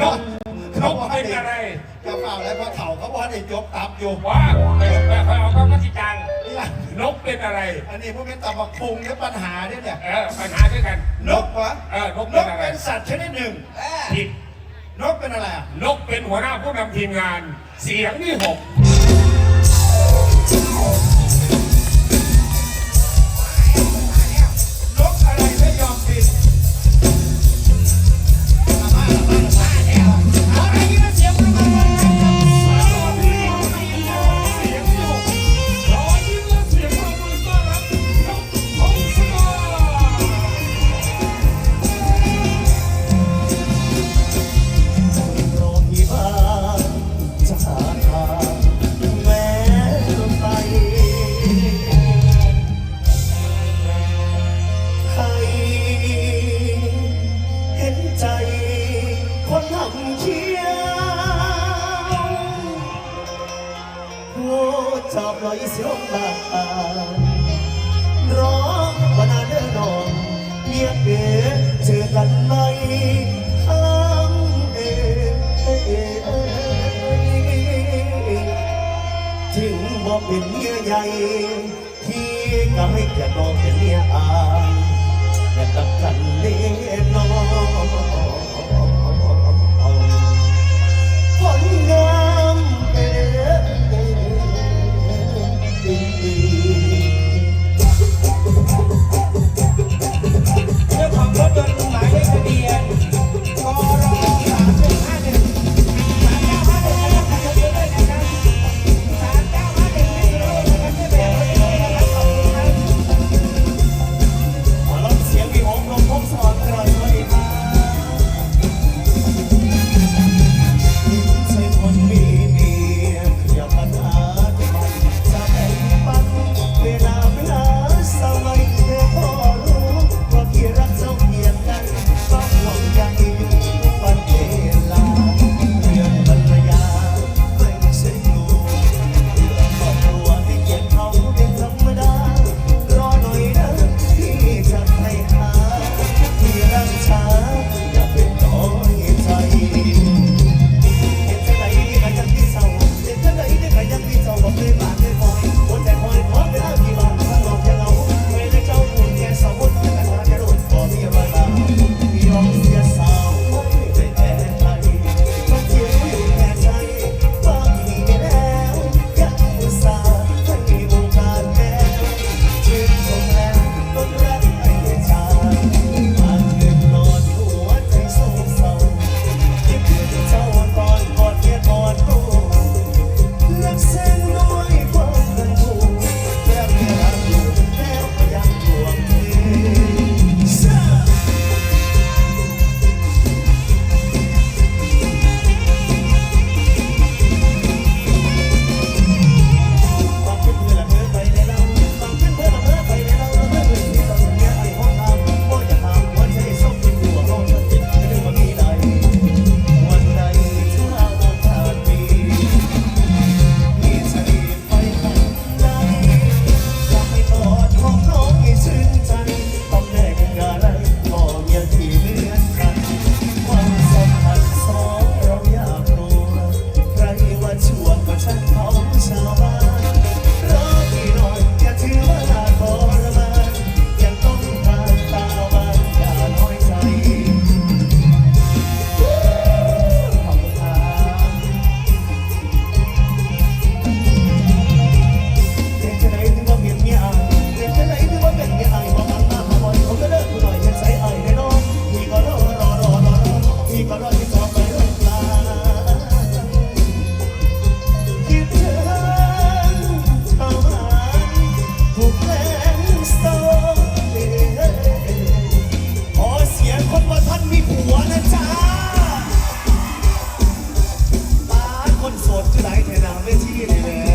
นกนกเป็นอะไรจะเปล่าและวพราะเขาเขาบอกให้ยกตับอยู่ว่าไปแบเขาเอาเขาก็จิจังนกเป็นอะไร อันนี้พวกเป็นตับกคุงเนี่ปัญหาเนี่ยเนี่ยปัญหาด้วยกัน นกวะนกนกเป็นสัตว์ชนิดหนึ่งผิดนกเป็นอะไรนกเป็นหัวหน้าผู้นำทีมงาน เสียงที่หก ก็ไม่จะมองแต่เลี้ยอายแต่กัดฉันเลี้ยน้อง Tại thời gian.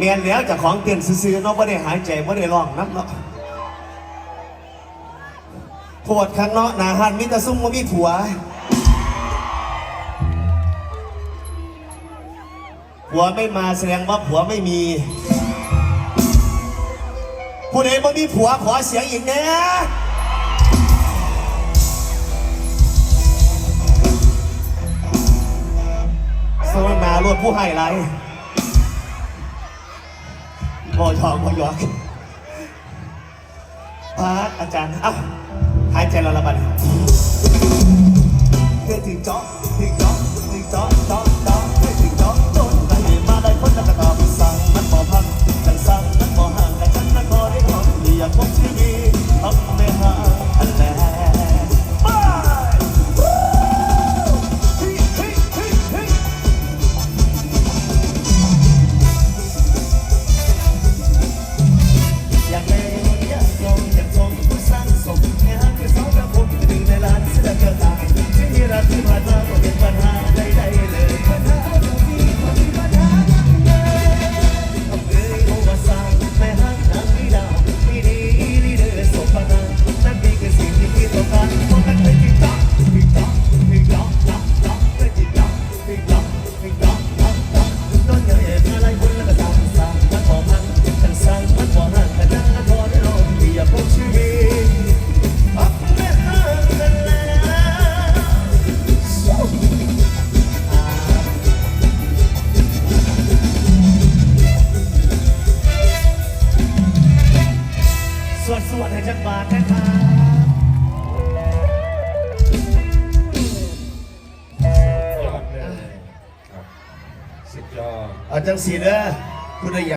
เรียนแล้วจากของเตือนซื้อเนาะไม่ได้หายใจไม่ได้ร้องน้ำเนาะปวดข้างเนาะหนาหันมิตรซุ่มว่ามีผัว ผัวไม่มาแสดงว่าผัวไม่มีผู้ใดบ่มีผัวขอเสียงอีกนะสมนาลวดผู้ให้ไร บอยอกบอยอกพาร์ทอาจารย์อ้าหายใจเราละบันเพื่อถึงจ๊อกถึงจ๊อกถึงจ๊อกจ๊อก สีเด้อคุณอยา